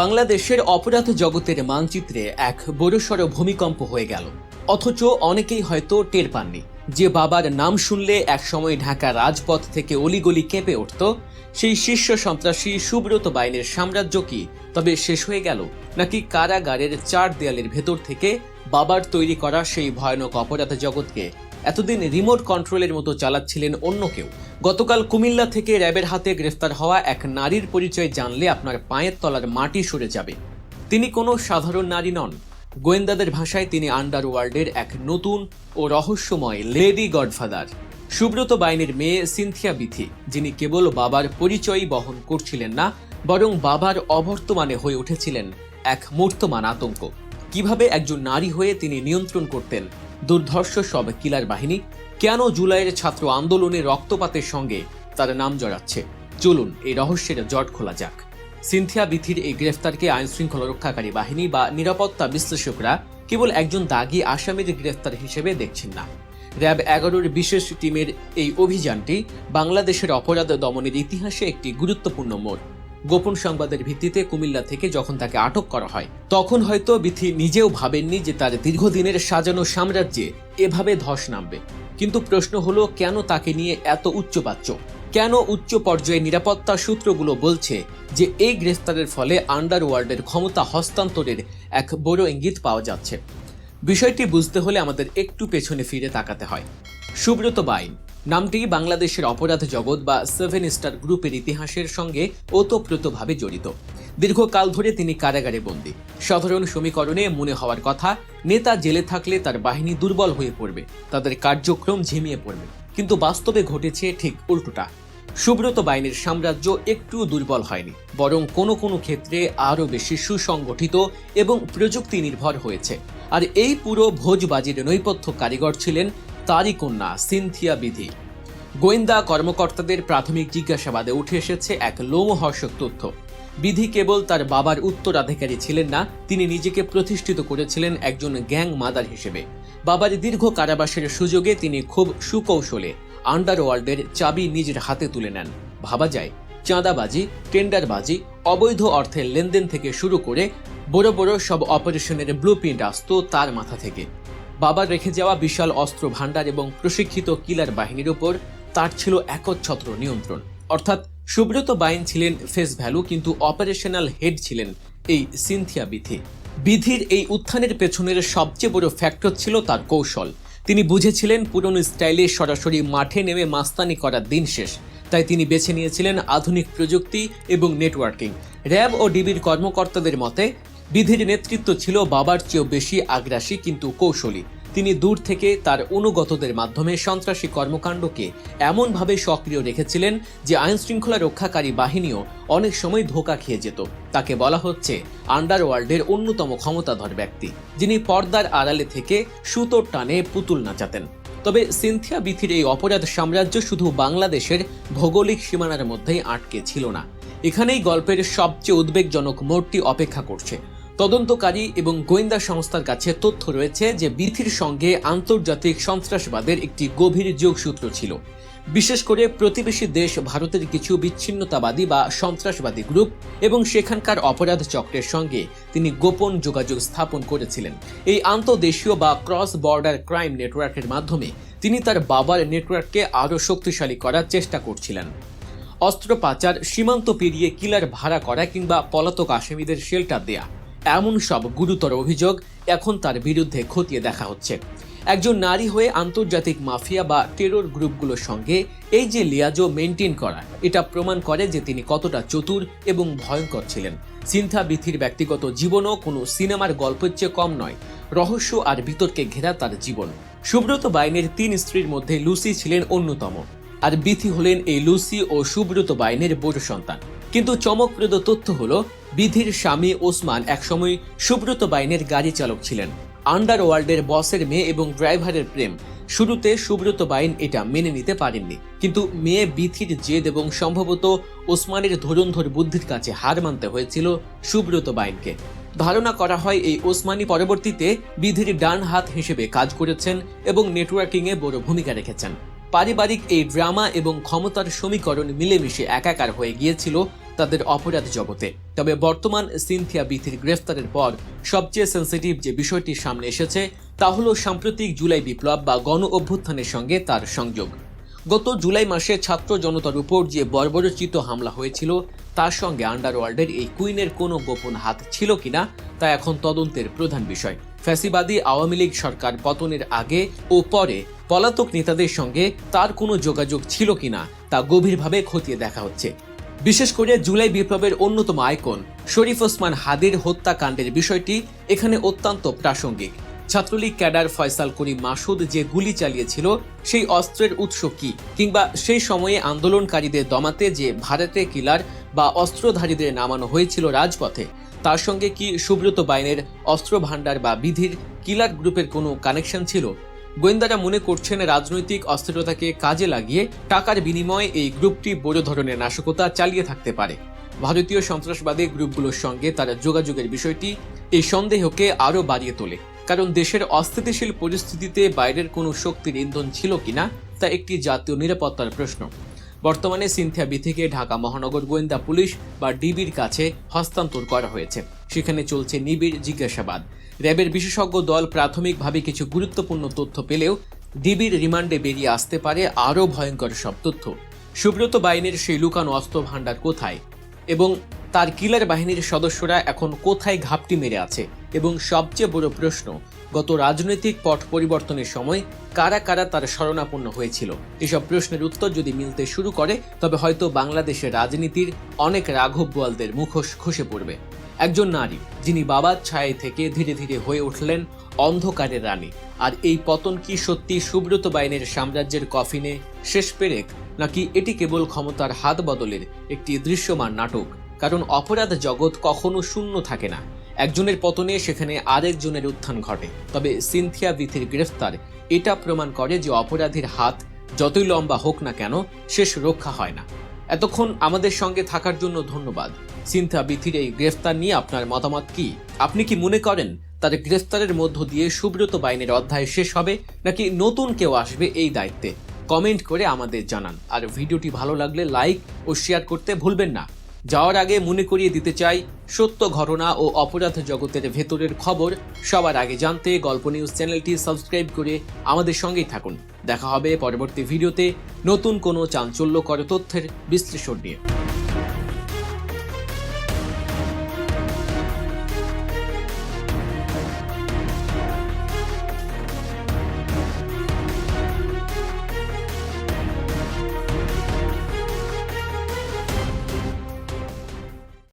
বাংলাদেশের অপরাধ জগতের মানচিত্রে এক বড়সড় ভূমিকম্প হয়ে গেল। অথচ অনেকেই হয়তো টের পাননি। যে বাবার নাম শুনলে একসময় ঢাকা রাজপথ থেকে অলিগলি কেঁপে উঠত, সেই শীর্ষ সন্ত্রাসী সুব্রত বাইনের সাম্রাজ্য কি তবে শেষ হয়ে গেল, নাকি কারাগারের চার দেয়ালের ভেতর থেকে বাবার তৈরি করা সেই ভয়ানক অপরাধ জগৎকে এতদিন রিমোট কন্ট্রোলের মতো চালাচ্ছিলেন অন্য কেউ। গতকাল কুমিল্লা থেকে র্যাবের হাতে গ্রেফতার হওয়া এক নারীর পরিচয় জানলে আপনার পায়ের তলার মাটি সরে যাবে। তিনি কোনো সাধারণ নারী নন। গোয়েন্দাদের ভাষায় তিনি আন্ডারওয়ার্ল্ডের এক নতুন ও রহস্যময় লেডি গডফাদার সুব্রত বাইনের মেয়ে সিনথিয়া বিথি, যিনি কেবল বাবার পরিচয়ই বহন করছিলেন না, বরং বাবার অবর্তমানে হয়ে উঠেছিলেন এক মূর্তমান আতঙ্ক। কীভাবে একজন নারী হয়ে তিনি নিয়ন্ত্রণ করতেন দুর্ধর্ষ সব কিলার বাহিনী কেন জুলাইয়ের ছাত্র আন্দোলনে রক্তপাতের সঙ্গে তার নাম জড়াচ্ছে? চলুন এই রহস্যের জট খোলা যাক। সিনথিয়া বিথির এই গ্রেফতারকে আইন শৃঙ্খলা রক্ষাকারী বাহিনী বা নিরাপত্তা বিশ্লেষকরা কেবল একজন দাগি আসামির গ্রেফতার হিসেবে দেখছেন না। র্যাব এগারোর বিশেষ টিমের এই অভিযানটি বাংলাদেশের অপরাধ দমনের ইতিহাসে একটি গুরুত্বপূর্ণ মোড়। গোপন সংবাদের ভিত্তিতে কুমিল্লা থেকে যখন তাকে আটক করা হয়, তখন হয়তো বিথি নিজেও ভাবেননি যে তার দীর্ঘদিনের সাজানো সাম্রাজ্যে এভাবে ধস নামবে। কিন্তু প্রশ্ন হলো, কেন তাকে নিয়ে এত উচ্চবাচ্য? কেন উচ্চ পর্যায়ে নিরাপত্তা সূত্রগুলো বলছে যে এই গ্রেফতারের ফলে আন্ডারওয়ার্ল্ডের ক্ষমতা হস্তান্তরের এক বড় ইঙ্গিত পাওয়া যাচ্ছে? বিষয়টি বুঝতে হলে আমাদের একটু পেছনে ফিরে তাকাতে হয়। সুব্রত বাইন। নামটি বাংলাদেশের অপরাধ জগৎ বা সেভেন স্টার গ্রুপের ইতিহাসের সঙ্গে ওতপ্রোতভাবে জড়িত। দীর্ঘকাল ধরে তিনি কারাগারে বন্দী। সাধারণ সমীকরণে মনে হওয়ার কথা, নেতা জেলে থাকলে তার বাহিনী দুর্বল হয়ে পড়বে, তাদের কার্যক্রম ঝিমিয়ে পড়বে। কিন্তু বাস্তবে ঘটেছে ঠিক উল্টোটা। সুব্রত বাহিনীর সাম্রাজ্য একটু দুর্বল হয়নি, বরং কোনো কোনো ক্ষেত্রে আরও বেশি সুসংগঠিত এবং প্রযুক্তি নির্ভর হয়েছে। আর এই পুরো ভোজবাজির নৈপথ্য কারিগর ছিলেন তারই কন্যা সিনথিয়া বিধি। গোয়েন্দা কর্মকর্তাদের প্রাথমিক জিজ্ঞাসাবাদে উঠে এসেছে এক লোমহর্ষক তথ্য। বিধি কেবল তার বাবার উত্তরাধিকারী ছিলেন না, তিনি নিজেকে প্রতিষ্ঠিত করেছিলেন একজন গ্যাং মাদার হিসেবে। বাবার দীর্ঘ কারাবাসের সুযোগে তিনি খুব সুকৌশলে আন্ডারওয়ার্ল্ডের চাবি নিজের হাতে তুলে নেন। ভাবা যায়, চাঁদাবাজি, টেন্ডারবাজি, অবৈধ অর্থের লেনদেন থেকে শুরু করে বড় বড় সব অপারেশনের ব্লু প্রিন্ট আসত তার মাথা থেকে। বাবার রেখে যাওয়া বিশাল অস্ত্র ভাণ্ডার এবং প্রশিক্ষিত কিলার বাহিনীর উপর তার ছিল একচ্ছত্র নিয়ন্ত্রণ। অর্থাৎ সুব্রত বাইন ছিলেন ফেস ভ্যালু, কিন্তু অপারেশনাল হেড ছিলেন এই সিনথিয়া বিধি বিধির এই উত্থানের পেছনের সবচেয়ে বড় ফ্যাক্টর ছিল তার কৌশল। তিনি বুঝেছিলেন পুরনো স্টাইলে সরাসরি মাঠে নেমে মাস্তানি করার দিন শেষ। তাই তিনি বেছে নিয়েছিলেন আধুনিক প্রযুক্তি এবং নেটওয়ার্কিং। র্যাব ও ডিবির কর্মকর্তাদের মতে বিধির নেতৃত্ব ছিল বাবার চেয়েও বেশি আগ্রাসী কিন্তু কৌশলী। তিনি দূর থেকে তার অনুগতদের মাধ্যমে সন্ত্রাসী কর্মকাণ্ডকে এমনভাবে সক্রিয় রেখেছিলেন যে আইন শৃঙ্খলা রক্ষাকারী বাহিনীও অনেক সময় ধোকা খেয়ে যেত। তাকে বলা হচ্ছে আন্ডারওয়ার্ল্ডের অন্যতম ক্ষমতাধর ব্যক্তি, যিনি পর্দার আড়ালে থেকে সুতোর টানে পুতুল নাচাতেন। তবে সিনথিয়া বিথির এই অপরাধ সাম্রাজ্য শুধু বাংলাদেশের ভৌগোলিক সীমানার মধ্যেই আটকে ছিল না। এখানেই গল্পের সবচেয়ে উদ্বেগজনক মোড়টি অপেক্ষা করছে। তদন্তকারী এবং গোয়েন্দা সংস্থার কাছে তথ্য রয়েছে যে বিথির সঙ্গে আন্তর্জাতিক সন্ত্রাসবাদের একটি গভীর যোগসূত্র ছিল। বিশেষ করে প্রতিবেশী দেশ ভারতের কিছু বিচ্ছিন্নতাবাদী বা সন্ত্রাসবাদী গ্রুপ এবং সেখানকার অপরাধ চক্রের সঙ্গে তিনি গোপন যোগাযোগ স্থাপন করেছিলেন। এই আন্তদেশীয় বা ক্রস বর্ডার ক্রাইম নেটওয়ার্কের মাধ্যমে তিনি তার বাবার নেটওয়ার্ককে আরও শক্তিশালী করার চেষ্টা করছিলেন। অস্ত্র পাচার সীমান্ত পেরিয়ে কিলার ভাড়া করা কিংবা পলাতক আসামিদের শেল্টার দেয়া এমন সব গুরুতর অভিযোগ এখন তার বিরুদ্ধে খতিয়ে দেখা হচ্ছে। একজন নারী হয়ে আন্তর্জাতিক মাফিয়া বা টেরর গ্রুপগুলোর সঙ্গে এই যে লিয়াজো মেনটেন করা, এটা প্রমাণ করে যে তিনি কতটা চতুর এবং ভয়ঙ্কর ছিলেন। সিনথা বিথির ব্যক্তিগত জীবনও কোনো সিনেমার গল্পের চেয়ে কম নয়, রহস্য আর বিতর্কে ঘেরা তার জীবন। সুব্রত বাইনের তিন স্ত্রীর মধ্যে লুসি ছিলেন অন্যতম, আর বিথি হলেন এই লুসি ও সুব্রত বাইনের বড় সন্তান। কিন্তু চমকপ্রদ তথ্য হলো, বিধির স্বামী ওসমান একসময় সুব্রত বাইনের গাড়ি চালক ছিলেন। আন্ডারওয়ার্ল্ডের বসের মেয়ে এবং ড্রাইভারের প্রেম। শুরুতে সুব্রত বাইন এটা মেনে নিতে পারেননি। কিন্তু মেয়ে বিথির জেদ এবং সম্ভবত ওসমানের ধরুন্ধর বুদ্ধির কাছে হার মানতে হয়েছিল সুব্রত বাইনকে। ধারণা করা হয় এই ওসমানী পরবর্তীতে বিধির ডান হাত হিসেবে কাজ করেছেন এবং নেটওয়ার্কিংয়ে বড় ভূমিকা রেখেছেন। পারিবারিক এই ড্রামা এবং ক্ষমতার সমীকরণ মিলেমিশে একাকার হয়ে গিয়েছিল তাদের অপরাধ জগতে। তবে বর্তমান সিনথিয়া বিথির গ্রেফতারের পর সবচেয়ে সেন্সিটিভ যে বিষয়টি সামনে এসেছে, তা হল সাম্প্রতিক জুলাই বিপ্লব বা গণ অভ্যুত্থানের সঙ্গে তার সংযোগ। গত জুলাই মাসে ছাত্র জনতার উপর যে বর্বরচিত হামলা হয়েছিল, তার সঙ্গে আন্ডারওয়ার্ল্ডের এই কুইনের কোনো গোপন হাত ছিল কিনা, তা এখন তদন্তের প্রধান বিষয়। ফ্যাসিবাদী আওয়ামী লীগ সরকার পতনের আগে ও পরে পলাতক নেতাদের সঙ্গে তার কোনো যোগাযোগ ছিল কিনা তা গভীরভাবে খতিয়ে দেখা হচ্ছে। বিশেষ করে জুলাই বিপ্লবের অন্যতম আইকন, শরীফ ওসমান হাদির হত্যাকাণ্ডের বিষয়টি এখানে অত্যন্ত প্রাসঙ্গিক। ছাত্রলীগ ক্যাডার ফয়সাল করিম মাসুদ যে গুলি চালিয়েছিল, সেই অস্ত্রের উৎস কি? কিংবা সেই সময়ে আন্দোলনকারীদের দমাতে যে ভারতে কিলার বা অস্ত্রধারীদের নামানো হয়েছিল রাজপথে, তার সঙ্গে কি সুব্রত বাইনের অস্ত্র ভাণ্ডার বা বিধির কিলার গ্রুপের কোনো কানেকশন ছিল? গোয়েন্দারা মনে করছেন রাজনৈতিক অস্থিরতাকে কাজে লাগিয়ে টাকার বিনিময়ে এই গ্রুপটি বড় ধরনের নাশকতা চালিয়ে থাকতে পারে। ভারতীয় সন্ত্রাসবাদী গ্রুপগুলোর সঙ্গে তারা যোগাযোগের বিষয়টি এই সন্দেহকে আরও বাড়িয়ে তোলে। কারণ দেশের অস্থিতিশীল পরিস্থিতিতে বাইরের কোনো শক্তির ইন্ধন ছিল কিনা, তা একটি জাতীয় নিরাপত্তার প্রশ্ন। বর্তমানে সিনথিয়া বিথিকে ঢাকা মহানগর গোয়েন্দা পুলিশ বা ডিবির কাছে হস্তান্তর করা হয়েছে। সেখানে চলছে নিবিড় জিজ্ঞাসাবাদ। র্যাবের বিশেষজ্ঞ দল প্রাথমিকভাবে কিছু গুরুত্বপূর্ণ তথ্য পেলেও ডিবির রিমান্ডে বেরিয়ে আসতে পারে আরও ভয়ঙ্কর সব তথ্য। সুব্রত বাইনের সেই লুকানো অস্ত্র ভাণ্ডার কোথায়? এবং তার কিলার বাহিনীর সদস্যরা এখন কোথায় ঘাপটি মেরে আছে? এবং সবচেয়ে বড় প্রশ্ন, গত রাজনৈতিক পট পরিবর্তনের সময় কারা কারা তার শরণাপন্ন হয়েছিল? এসব প্রশ্নের উত্তর যদি মিলতে শুরু করে, তবে হয়তো বাংলাদেশের রাজনীতির অনেক রাঘব বোয়ালদের মুখোশ খসে পড়বে। একজন নারী, যিনি বাবার ছায় থেকে ধীরে ধীরে হয়ে উঠলেন অন্ধকারের রানী। আর এই পতন কি সত্যি সুব্রত বাইনের সাম্রাজ্যের কফিনে? শেষ পেরেক? নাকি এটি কেবল ক্ষমতার হাত বদলের একটি দৃশ্যমান নাটক? কারণ অপরাধ জগৎ কখনো শূন্য থাকে না। একজনের পতনে সেখানে আরেকজনের উত্থান ঘটে। তবে সিনথিয়া বিথির গ্রেফতার এটা প্রমাণ করে যে অপরাধীর হাত যতই লম্বা হোক না কেন, শেষ রক্ষা হয় না। এতক্ষণ আমাদের সঙ্গে থাকার জন্য ধন্যবাদ। সিনথিয়া বিথির এই গ্রেফতার নিয়ে আপনার মতামত কি? আপনি কি মনে করেন তার গ্রেফতারের মধ্য দিয়ে সুব্রত বাইনের অধ্যায় শেষ হবে, নাকি নতুন কেউ আসবে এই দায়িত্বে? কমেন্ট করে আমাদের জানান। আর ভিডিওটি ভালো লাগলে লাইক ও শেয়ার করতে ভুলবেন না। যাওয়ার আগে মনে করিয়ে দিতে চাই, সত্য ঘটনা ও অপরাধ জগতের ভেতরের খবর সবার আগে জানতে গল্প নিউজ চ্যানেলটি সাবস্ক্রাইব করে আমাদের সঙ্গেই থাকুন। দেখা হবে পরবর্তী ভিডিওতে। নতুন কোনো চাঞ্চল্যকর তথ্যের বিশ্লেষণ নিয়ে।